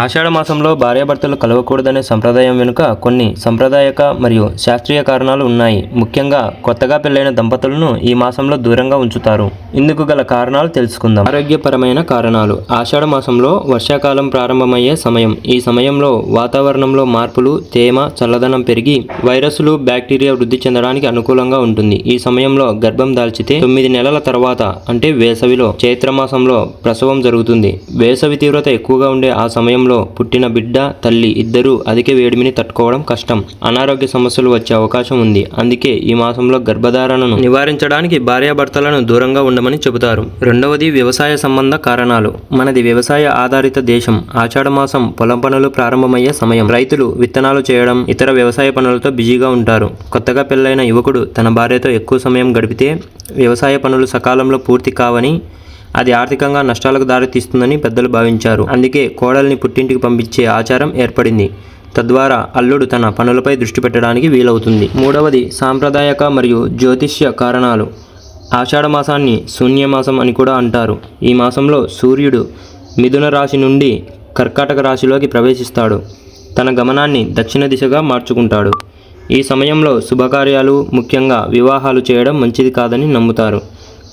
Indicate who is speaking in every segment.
Speaker 1: ఆషాఢ మాసంలో భార్యాభర్తలు కలవకూడదనే సంప్రదాయం వెనుక కొన్ని సంప్రదాయక మరియు శాస్త్రీయ కారణాలు ఉన్నాయి. ముఖ్యంగా కొత్తగా పెళ్ళైన దంపతులను ఈ మాసంలో దూరంగా ఉంచుతారు. ఇందుకు గల కారణాలు తెలుసుకుందాం. ఆరోగ్యపరమైన కారణాలు. ఆషాఢ మాసంలో వర్షాకాలం ప్రారంభమయ్యే సమయం. ఈ సమయంలో వాతావరణంలో మార్పులు తేమ చల్లదనం పెరిగి వైరస్లు బ్యాక్టీరియా వృద్ధి చెందడానికి అనుకూలంగా ఉంటుంది. ఈ సమయంలో గర్భం దాల్చితే తొమ్మిది నెలల తర్వాత అంటే వేసవిలో చైత్రమాసంలో ప్రసవం జరుగుతుంది. వేసవి తీవ్రత ఎక్కువగా ఉండే ఆ సమయంలో పుట్టిన బిడ్డ తల్లి ఇద్దరూ అధిక వేడిమిని తట్టుకోవడం కష్టం. అనారోగ్య సమస్యలు వచ్చే అవకాశం ఉంది. అందుకే ఈ మాసంలో గర్భధారణను నివారించడానికి భార్యాభర్తలను దూరంగా ఉండమని చెబుతారు. రెండవది వ్యవసాయ సంబంధ కారణాలు. మనది వ్యవసాయ ఆధారిత దేశం. ఆషాఢ మాసం పొలం పనులు ప్రారంభమయ్యే సమయం. రైతులు విత్తనాలు చేయడం ఇతర వ్యవసాయ పనులతో బిజీగా ఉంటారు. కొత్తగా పెళ్ళైన యువకుడు తన భార్యతో ఎక్కువ సమయం గడిపితే వ్యవసాయ పనులు సకాలంలో పూర్తి కావని అది ఆర్థికంగా నష్టాలకు దారితీస్తుందని పెద్దలు భావించారు. అందుకే కోడల్ని పుట్టింటికి పంపించే ఆచారం ఏర్పడింది. తద్వారా అల్లుడు తన పనులపై దృష్టి పెట్టడానికి వీలవుతుంది. మూడవది సాంప్రదాయక మరియు జ్యోతిష్య కారణాలు. ఆషాఢమాసాన్ని శూన్యమాసం అని కూడా అంటారు. ఈ మాసంలో సూర్యుడు మిథున రాశి నుండి కర్కాటక రాశిలోకి ప్రవేశిస్తాడు. తన గమనాన్ని దక్షిణ దిశగా మార్చుకుంటాడు. ఈ సమయంలో శుభకార్యాలు ముఖ్యంగా వివాహాలు చేయడం మంచిది కాదని నమ్ముతారు.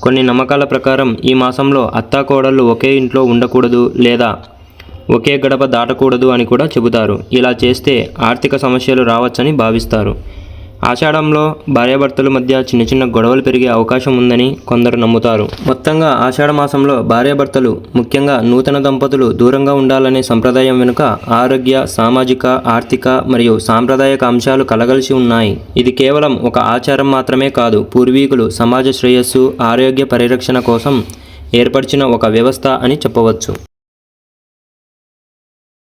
Speaker 1: కొన్ని నమ్మకాల ప్రకారం ఈ మాసంలో అత్తాకోడళ్ళు ఒకే ఇంట్లో ఉండకూడదు లేదా ఒకే గడప దాటకూడదు అని కూడా చెబుతారు. ఇలా చేస్తే ఆర్థిక సమస్యలు రావచ్చని భావిస్తారు. ఆషాఢంలో భార్యాభర్తల మధ్య చిన్న చిన్న గొడవలు పెరిగే అవకాశం ఉందని కొందరు నమ్ముతారు. మొత్తంగా ఆషాఢ మాసంలో భార్యాభర్తలు ముఖ్యంగా నూతన దంపతులు దూరంగా ఉండాలనే సంప్రదాయం వెనుక ఆరోగ్య సామాజిక ఆర్థిక మరియు సాంప్రదాయక అంశాలు కలగలిసి ఉన్నాయి. ఇది కేవలం ఒక ఆచారం మాత్రమే కాదు పూర్వీకులు సమాజ శ్రేయస్సు ఆరోగ్య పరిరక్షణ కోసం ఏర్పరిచిన ఒక వ్యవస్థ అని చెప్పవచ్చు.